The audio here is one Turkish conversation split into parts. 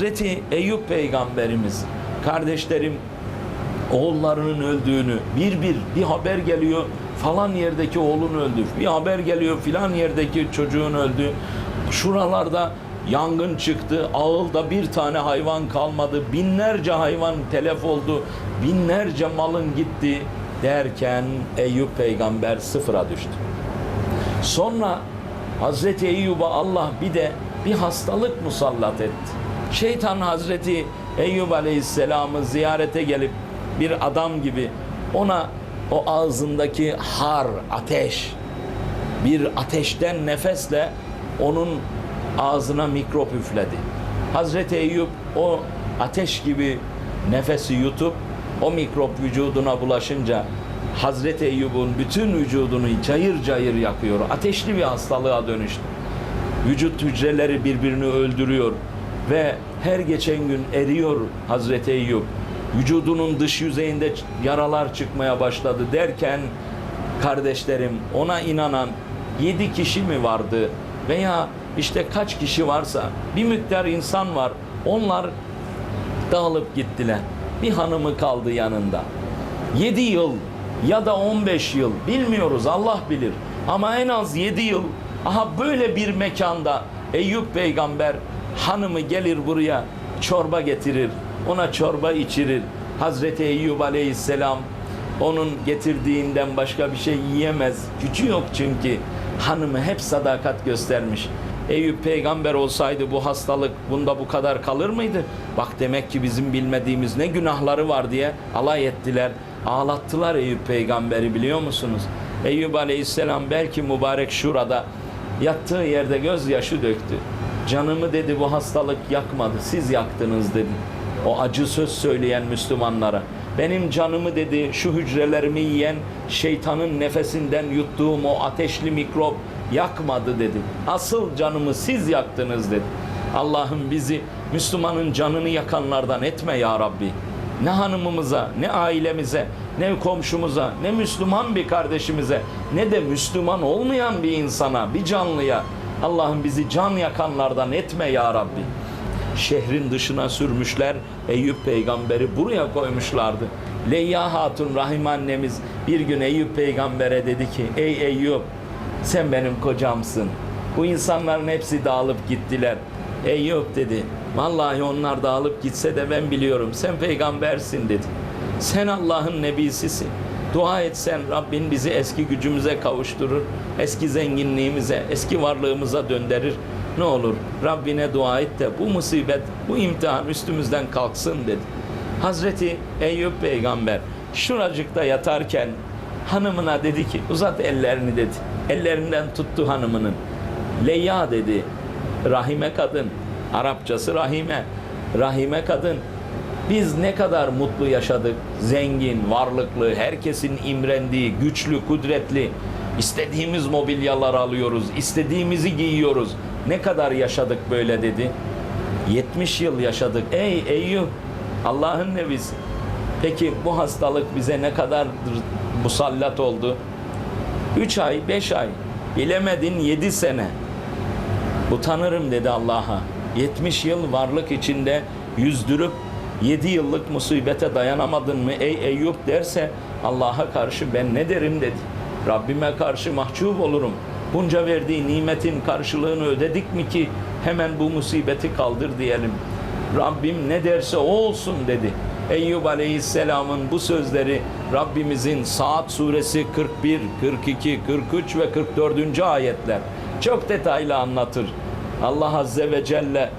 Hazreti Eyüp peygamberimiz kardeşlerim oğullarının öldüğünü bir bir bir haber geliyor falan yerdeki oğlun öldü bir haber geliyor filan yerdeki çocuğun öldü şuralarda yangın çıktı ağılda bir tane hayvan kalmadı binlerce hayvan telef oldu binlerce malın gitti derken Eyüp peygamber sıfıra düştü Sonra Hazreti Eyyub'a Allah bir de bir hastalık musallat etti. Şeytan Hazreti Eyyub Aleyhisselam'ı ziyarete gelip bir adam gibi ona o ağzındaki har, ateş, bir ateşten nefesle onun ağzına mikrop üfledi. Hazreti Eyüp o ateş gibi nefesi yutup o mikrop vücuduna bulaşınca Hazreti Eyyub'un bütün vücudunu cayır cayır yakıyor. Ateşli bir hastalığa dönüştü. Vücut hücreleri birbirini öldürüyor ve her geçen gün eriyor Hazreti Eyyub. Vücudunun dış yüzeyinde yaralar çıkmaya başladı derken kardeşlerim ona inanan yedi kişi mi vardı veya işte kaç kişi varsa bir miktar insan var. Onlar dağılıp gittiler. Bir hanımı kaldı yanında. 7 yıl ya da 15 yıl bilmiyoruz Allah bilir. Ama en az 7 yıl aha böyle bir mekanda Eyüp peygamber hanımı gelir buraya çorba getirir. Ona çorba içirir. Hazreti Eyüp aleyhisselam onun getirdiğinden başka bir şey yiyemez. Gücü yok çünkü. Hanımı hep sadakat göstermiş. Eyüp peygamber olsaydı bu hastalık bunda bu kadar kalır mıydı? Bak demek ki bizim bilmediğimiz ne günahları var diye alay ettiler. Ağlattılar Eyüp peygamberi biliyor musunuz? Eyüp aleyhisselam belki mübarek şurada yattığı yerde gözyaşı döktü. Canımı dedi bu hastalık yakmadı siz yaktınız dedi. O acı söz söyleyen Müslümanlara. Benim canımı dedi şu hücrelerimi yiyen şeytanın nefesinden yuttuğum o ateşli mikrop yakmadı dedi. Asıl canımı siz yaktınız dedi. Allah'ım bizi Müslümanın canını yakanlardan etme ya Rabbi. Ne hanımımıza, ne ailemize, ne komşumuza, ne Müslüman bir kardeşimize, ne de Müslüman olmayan bir insana, bir canlıya Allah'ım bizi can yakanlardan etme ya Rabbi. Şehrin dışına sürmüşler, Eyüp peygamberi buraya koymuşlardı. Leyya Hatun Rahim annemiz bir gün Eyüp peygambere dedi ki, ey Eyüp sen benim kocamsın. Bu insanların hepsi dağılıp gittiler. Eyüp dedi, vallahi onlar dağılıp gitse de ben biliyorum sen peygambersin dedi. Sen Allah'ın nebisisin. Dua etsen Rabbin bizi eski gücümüze kavuşturur. Eski zenginliğimize, eski varlığımıza döndürür. Ne olur Rabbine dua et de bu musibet, bu imtihan üstümüzden kalksın dedi. Hazreti Eyüp peygamber şuracıkta yatarken hanımına dedi ki uzat ellerini dedi. Ellerinden tuttu hanımının. Leyya dedi. Rahime kadın. Arapçası rahime. Rahime kadın. Biz ne kadar mutlu yaşadık. Zengin, varlıklı, herkesin imrendiği, güçlü, kudretli. İstediğimiz mobilyalar alıyoruz, istediğimizi giyiyoruz. Ne kadar yaşadık böyle dedi. 70 yıl yaşadık. Ey Eyüp, Allah'ın nebisi. Peki bu hastalık bize ne kadar musallat oldu? 3 ay, 5 ay, bilemedin 7 sene. Utanırım dedi Allah'a. 70 yıl varlık içinde yüzdürüp 7 yıllık musibete dayanamadın mı ey Eyüp derse Allah'a karşı ben ne derim dedi. Rabbime karşı mahcup olurum. Bunca verdiği nimetin karşılığını ödedik mi ki hemen bu musibeti kaldır diyelim. Rabbim ne derse o olsun dedi. Eyyub Aleyhisselam'ın bu sözleri Rabbimizin Saat suresi 41, 42, 43 ve 44. ayetler çok detaylı anlatır. Allah Azze ve Celle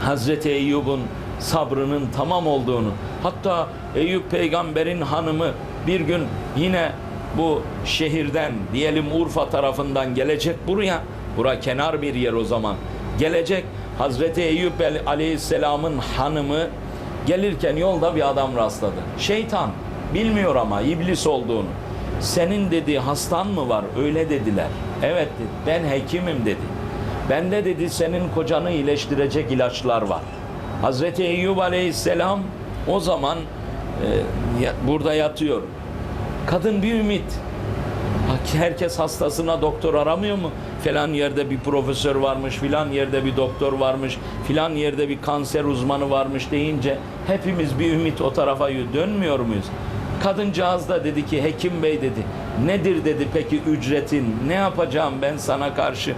Hazreti Eyyub'un sabrının tamam olduğunu. Hatta Eyüp peygamberin hanımı bir gün yine bu şehirden diyelim Urfa tarafından gelecek buraya. Bura kenar bir yer o zaman. Gelecek Hazreti Eyüp aleyhisselamın hanımı gelirken yolda bir adam rastladı. Şeytan bilmiyor ama iblis olduğunu. Senin dedi hastan mı var? Öyle dediler. Evet dedi. Ben hekimim dedi. Bende dedi senin kocanı iyileştirecek ilaçlar var. Hazreti Eyyub Aleyhisselam o zaman e, burada yatıyor. Kadın bir ümit. Herkes hastasına doktor aramıyor mu? Falan yerde bir profesör varmış, filan yerde bir doktor varmış, filan yerde bir kanser uzmanı varmış deyince hepimiz bir ümit o tarafa dönmüyor muyuz? Kadıncağız da dedi ki hekim bey dedi. Nedir dedi peki ücretin? Ne yapacağım ben sana karşı?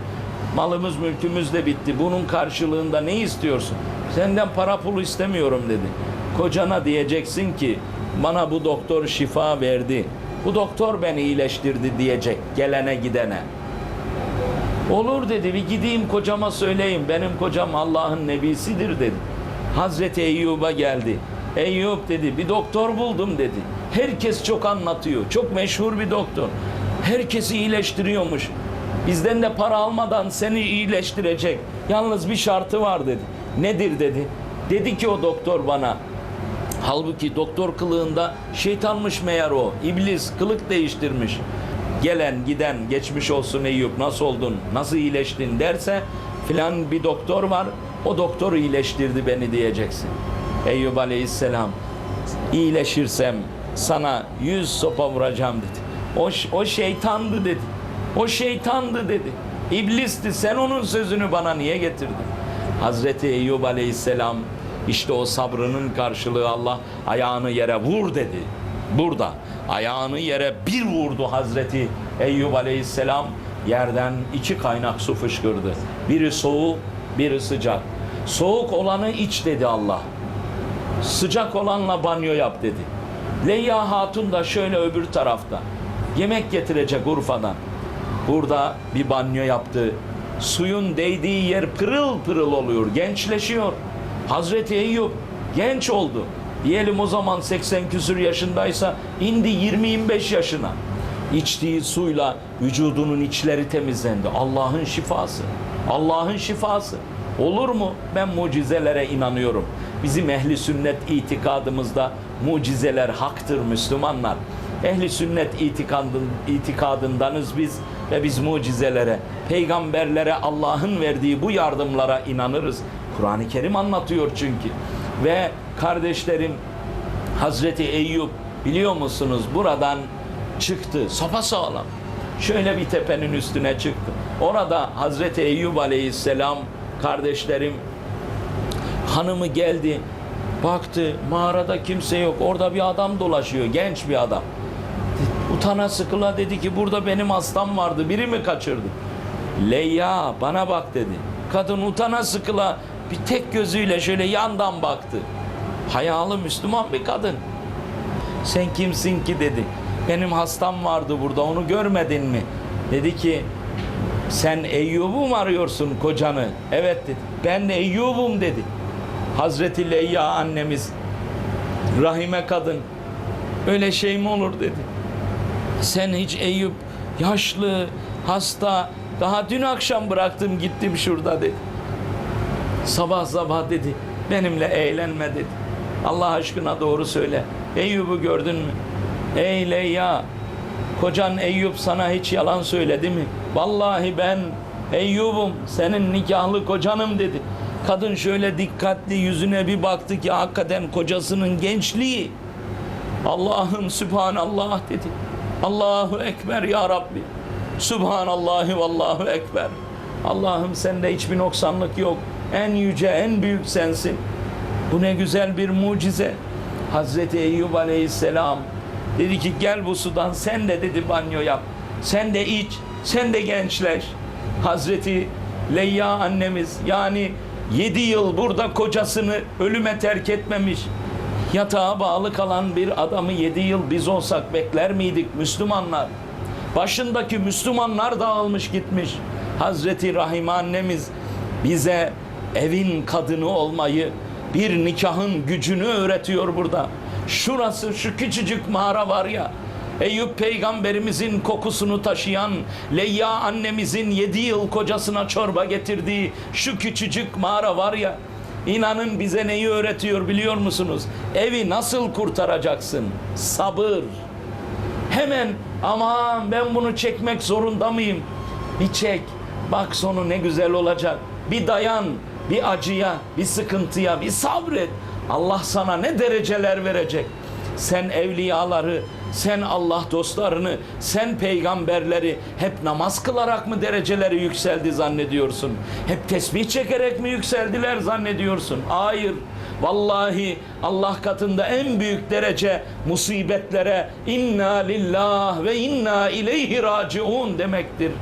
Malımız mülkümüz de bitti. Bunun karşılığında ne istiyorsun? Senden para pul istemiyorum dedi. Kocana diyeceksin ki bana bu doktor şifa verdi. Bu doktor beni iyileştirdi diyecek gelene gidene. Olur dedi bir gideyim kocama söyleyeyim. Benim kocam Allah'ın nebisidir dedi. Hazreti Eyyub'a geldi. Eyyub dedi bir doktor buldum dedi. Herkes çok anlatıyor. Çok meşhur bir doktor. Herkesi iyileştiriyormuş. Bizden de para almadan seni iyileştirecek. Yalnız bir şartı var dedi. Nedir dedi. Dedi ki o doktor bana Halbuki doktor kılığında şeytanmış meğer o. İblis kılık değiştirmiş. Gelen giden geçmiş olsun Eyüp nasıl oldun nasıl iyileştin derse filan bir doktor var o doktor iyileştirdi beni diyeceksin. Eyüp aleyhisselam iyileşirsem sana yüz sopa vuracağım dedi. O, o şeytandı dedi. O şeytandı dedi. İblisti sen onun sözünü bana niye getirdin? Hazreti Eyüp aleyhisselam işte o sabrının karşılığı Allah ayağını yere vur dedi. Burada ayağını yere bir vurdu Hazreti Eyüp aleyhisselam yerden iki kaynak su fışkırdı. Biri soğuk, biri sıcak. Soğuk olanı iç dedi Allah. Sıcak olanla banyo yap dedi. Leyla Hatun da şöyle öbür tarafta. Yemek getirecek Urfa'dan. Burada bir banyo yaptı. Suyun değdiği yer pırıl pırıl oluyor, gençleşiyor. Hazreti Eyüp genç oldu. Diyelim o zaman 80 küsür yaşındaysa indi 20-25 yaşına. İçtiği suyla vücudunun içleri temizlendi. Allah'ın şifası. Allah'ın şifası. Olur mu? Ben mucizelere inanıyorum. Bizim ehli sünnet itikadımızda mucizeler haktır Müslümanlar. Ehli sünnet itikadın, itikadındanız biz ve biz mucizelere, peygamberlere Allah'ın verdiği bu yardımlara inanırız. Kur'an-ı Kerim anlatıyor çünkü. Ve kardeşlerim Hazreti Eyüp biliyor musunuz buradan çıktı sapasağlam. Şöyle bir tepenin üstüne çıktı. Orada Hazreti Eyüp Aleyhisselam kardeşlerim hanımı geldi baktı mağarada kimse yok orada bir adam dolaşıyor genç bir adam utana sıkıla dedi ki burada benim hastam vardı biri mi kaçırdı? Leyya bana bak dedi. Kadın utana sıkıla bir tek gözüyle şöyle yandan baktı. Hayalı Müslüman bir kadın. Sen kimsin ki? dedi. Benim hastam vardı burada onu görmedin mi? Dedi ki sen Eyyub'u mu arıyorsun kocanı? Evet dedi. Ben Eyyub'um dedi. Hazreti Leyya annemiz rahime kadın. Öyle şey mi olur? dedi. Sen hiç Eyüp yaşlı, hasta daha dün akşam bıraktım gittim şurada dedi. Sabah sabah dedi benimle eğlenme dedi. Allah aşkına doğru söyle. Eyyub'u gördün mü? Ey Leyya Kocan Eyüp sana hiç yalan söyledi mi? Vallahi ben Eyyub'um senin nikahlı kocanım dedi. Kadın şöyle dikkatli yüzüne bir baktı ki hakikaten kocasının gençliği. Allah'ım Sübhanallah dedi. Allahu Ekber ya Rabbi. Sübhanallahi vallahu Ekber. Allah'ım sende hiçbir noksanlık yok. En yüce, en büyük sensin. Bu ne güzel bir mucize. Hazreti Eyüp Aleyhisselam dedi ki gel bu sudan sen de dedi banyo yap. Sen de iç, sen de gençleş. Hazreti Leyya annemiz yani 7 yıl burada kocasını ölüme terk etmemiş. Yatağa bağlı kalan bir adamı 7 yıl biz olsak bekler miydik Müslümanlar? Başındaki Müslümanlar dağılmış gitmiş. Hazreti Rahime annemiz bize evin kadını olmayı, bir nikahın gücünü öğretiyor burada. Şurası şu küçücük mağara var ya. Eyüp peygamberimizin kokusunu taşıyan, Leyya annemizin yedi yıl kocasına çorba getirdiği şu küçücük mağara var ya. İnanın bize neyi öğretiyor biliyor musunuz? Evi nasıl kurtaracaksın? Sabır. Hemen aman ben bunu çekmek zorunda mıyım? Bir çek. Bak sonu ne güzel olacak. Bir dayan. Bir acıya, bir sıkıntıya, bir sabret. Allah sana ne dereceler verecek. Sen evliyaları, sen Allah dostlarını, sen peygamberleri hep namaz kılarak mı dereceleri yükseldi zannediyorsun? Hep tesbih çekerek mi yükseldiler zannediyorsun? Hayır. Vallahi Allah katında en büyük derece musibetlere inna lillah ve inna ileyhi raciun demektir.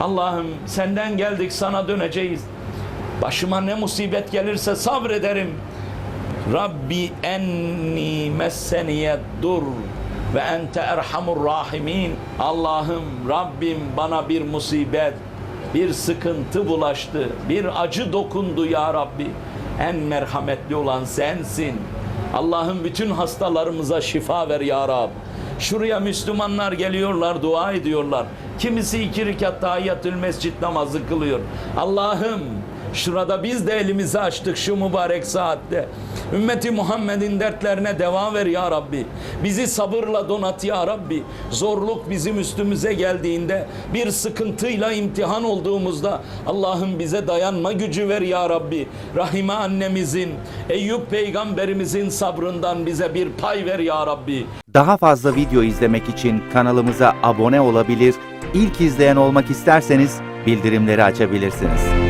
Allah'ım senden geldik sana döneceğiz. Başıma ne musibet gelirse sabrederim. Rabbi enni messeniye dur ve ente erhamur rahimin. Allah'ım Rabbim bana bir musibet, bir sıkıntı bulaştı, bir acı dokundu ya Rabbi. En merhametli olan sensin. Allah'ım bütün hastalarımıza şifa ver ya Rab. Şuraya Müslümanlar geliyorlar, dua ediyorlar. Kimisi iki rekat tahiyyatül mescid namazı kılıyor. Allah'ım Şurada biz de elimizi açtık şu mübarek saatte. Ümmeti Muhammed'in dertlerine devam ver ya Rabbi. Bizi sabırla donat ya Rabbi. Zorluk bizim üstümüze geldiğinde, bir sıkıntıyla imtihan olduğumuzda Allah'ım bize dayanma gücü ver ya Rabbi. Rahime annemizin, Eyüp peygamberimizin sabrından bize bir pay ver ya Rabbi. Daha fazla video izlemek için kanalımıza abone olabilir, ilk izleyen olmak isterseniz bildirimleri açabilirsiniz.